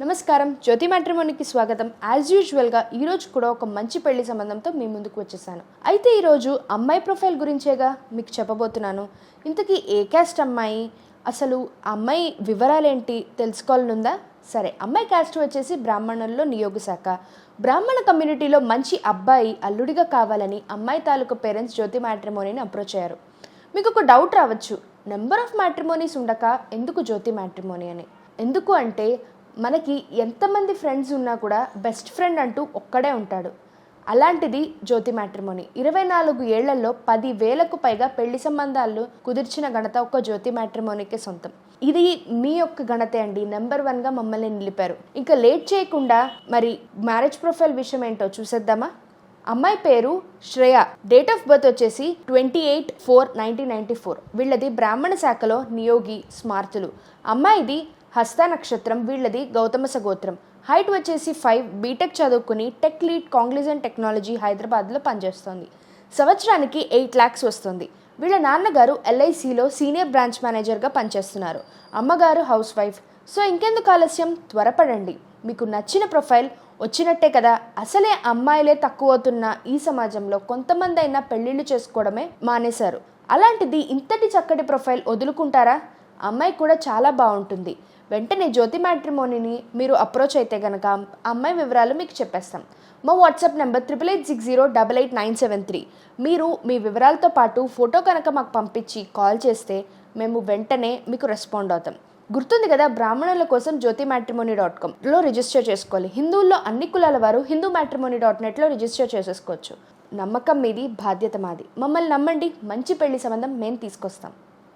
నమస్కారం. జ్యోతి మ్యాట్రిమోనికి స్వాగతం. యాజ్ యూజువల్గా ఈరోజు కూడా ఒక మంచి పెళ్ళి సంబంధంతో మీ ముందుకు వచ్చేసాను. అయితే ఈరోజు అమ్మాయి ప్రొఫైల్ గురించేగా మీకు చెప్పబోతున్నాను. ఇంతకీ ఏ క్యాస్ట్ అమ్మాయి? అసలు అమ్మాయి వివరాలేంటి? తెలుసుకోవాలనుందా? సరే అమ్మాయి క్యాస్ట్ వచ్చేసి బ్రాహ్మణుల్లో నియోగ శాఖ. బ్రాహ్మణ కమ్యూనిటీలో మంచి అబ్బాయి అల్లుడిగా కావాలని అమ్మాయి తాలూకు పేరెంట్స్ జ్యోతి మ్యాట్రిమోనీని అప్రోచ్ అయ్యారు. మీకు ఒక డౌట్ రావచ్చు. నెంబర్ ఆఫ్ మ్యాట్రిమోనీస్ ఉండక ఎందుకు జ్యోతి మ్యాట్రిమోనీ అని? ఎందుకు అంటే మనకి ఎంతమంది ఫ్రెండ్స్ ఉన్నా కూడా బెస్ట్ ఫ్రెండ్ అంటూ ఒక్కడే ఉంటాడు. అలాంటిది జ్యోతి మ్యాట్రిమోని. ఇరవై నాలుగు ఏళ్ళలో పది వేలకు పైగా పెళ్ళి సంబంధాలు కుదిర్చిన ఘనత ఒక జ్యోతి మ్యాట్రిమోనీకే సొంతం. ఇది మీ యొక్క ఘనతే అండి. నెంబర్ వన్గా మమ్మల్ని నిలిపారు. ఇంకా లేట్ చేయకుండా మరి మ్యారేజ్ ప్రొఫైల్ విషయం ఏంటో చూసేద్దామా? అమ్మాయి పేరు శ్రేయ. డేట్ ఆఫ్ బర్త్ వచ్చేసి twenty eight four nineteen ninety four వీళ్ళది బ్రాహ్మణ శాఖలో నియోగి స్మార్తులు. అమ్మాయిది హస్త నక్షత్రం వీళ్ళది గౌతమ సగోత్రం. హైట్ వచ్చేసి ఫైవ్ బీటెక్ చదువుకుని టెక్ లీడ్ కాంగ్లిజన్ టెక్నాలజీ హైదరాబాద్లో పనిచేస్తోంది. సంవత్సరానికి ఎయిట్ ల్యాక్స్ వస్తుంది. వీళ్ళ నాన్నగారు ఎల్ఐసిలో సీనియర్ బ్రాంచ్ మేనేజర్గా పనిచేస్తున్నారు. అమ్మగారు హౌస్ వైఫ్ సో ఇంకెందుకు ఆలస్యం? త్వరపడండి. మీకు నచ్చిన ప్రొఫైల్ వచ్చినట్టే కదా. అసలే అమ్మాయిలే తక్కువ అవుతున్న ఈ సమాజంలో కొంతమంది అయినా పెళ్ళిళ్ళు చేసుకోవడమే మానేశారు. అలాంటిది ఇంతటి చక్కటి ప్రొఫైల్ వదులుకుంటారా? అమ్మాయి కూడా చాలా బాగుంటుంది. వెంటనే జ్యోతి మ్యాట్రిమోనీని మీరు అప్రోచ్ అయితే కనుక అమ్మాయి వివరాలు మీకు చెప్పేస్తాం. మా WhatsApp number triple eight six zero double eight nine seven three మీరు మీ వివరాలతో పాటు ఫోటో కనుక మాకు పంపించి కాల్ చేస్తే మేము వెంటనే మీకు రెస్పాండ్ అవుతాం. గుర్తుంది కదా బ్రాహ్మణుల కోసం జ్యోతి మ్యాట్రిమోని డాట్ కామ్లో రిజిస్టర్ చేసుకోవాలి. హిందువుల్లో అన్ని కులాల వారు హిందూ మ్యాట్రిమోనీ డాట్ నెట్లో రిజిస్టర్ చేసేసుకోవచ్చు. నమ్మకం మీది బాధ్యత మాది. మమ్మల్ని నమ్మండి మంచి పెళ్ళి సంబంధం మేము తీసుకొస్తాం.